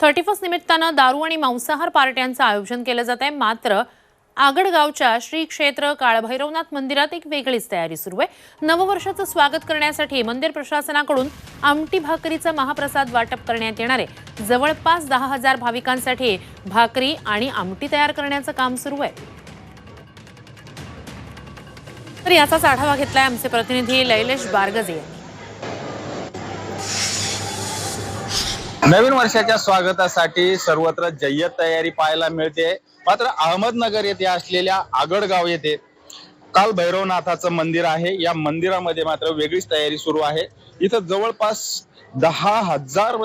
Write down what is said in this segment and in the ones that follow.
Thirty first निमित्तानं दारू आणि मांसाहार पार्ट्यांचं आयोजन केलं जात आहे. मात्र आगडगावच्या श्री क्षेत्र काळभैरवनाथ मंदिरात एक वेगळीच तयारी सुरू आहे. नववर्षाचं स्वागत करण्यासाठी मंदिर प्रशासनाकडून आमटी भाकरीचा महाप्रसाद वाटप करण्यात येणार आहे. जवळपास दहा हजार भाविकांसाठी भाकरी आणि आमटी तयार करण्याचं काम सुरू आहे. तर याचाच आढावा घेतलाय आमचे प्रतिनिधी लैलेश बारगजे यांनी. नवीन वर्षाच्या स्वागतासाठी सर्वत्र जय्यत तयारी पाहायला मिळते. मात्र अहमदनगर येथे असलेल्या आगडगाव येथे काल भैरवनाथाचं मंदिर आहे. या मंदिरामध्ये मात्र वेगळीच तयारी सुरू आहे. इथं जवळपास दहा हजार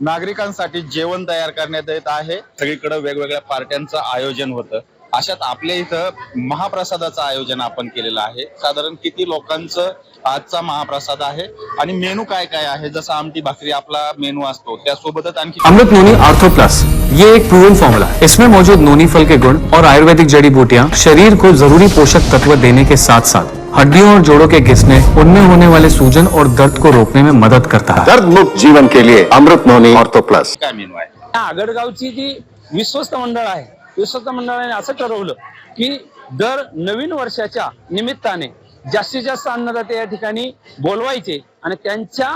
नागरिकांसाठी जेवण तयार करण्यात येत आहे. सगळीकडे वेगवेगळ्या पार्ट्यांचं आयोजन होतं. अशात आपल्या इथं महाप्रसादाचं आयोजन आपण केलेलं आहे. साधारण किती लोकांचं आजचा महाप्रसाद आहे आणि मेनू काय काय आहे? जसं आमटी भाकरी आपला मेनू असतो त्यासोबतच आणखी अमृत नोनी आर्थो प्लस ये एक प्रूवन फॉर्मूला है। इसमें मौजूद नोनी फल के गुण और आयुर्वेदिक जड़ी बूटियाँ शरीर को जरूरी पोषक तत्व देने के साथ साथ हड्डियों और जोड़ों के घिसने उनमें होने वाले सूजन और दर्द को रोकने में मदद करता है। दर्द मुक्त जीवन के लिए अमृत नोनी ऑर्थो प्लस काय मेनू आहे? आगडगावची जी विश्वस्त मंडळ आहे विश्वस्त मंडळाने असं ठरवलं की दर नवीन वर्षाच्या निमित्ताने जास्तीत जास्त अन्नदाते या ठिकाणी बोलवायचे आणि त्यांच्या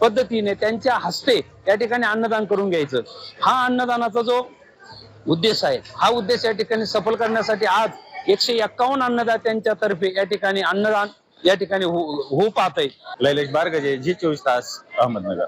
पद्धतीने त्यांच्या हस्ते या ठिकाणी अन्नदान करून घ्यायचं. हा अन्नदानाचा जो उद्देश आहे हा उद्देश या ठिकाणी सफल करण्यासाठी आज एकशे एक्कावन्न अन्नदात्यांच्या तर्फे या ठिकाणी अन्नदान या ठिकाणी हो होऊ पाहत आहे लैलेश बारगजे जी चोवीस तास अहमदनगर.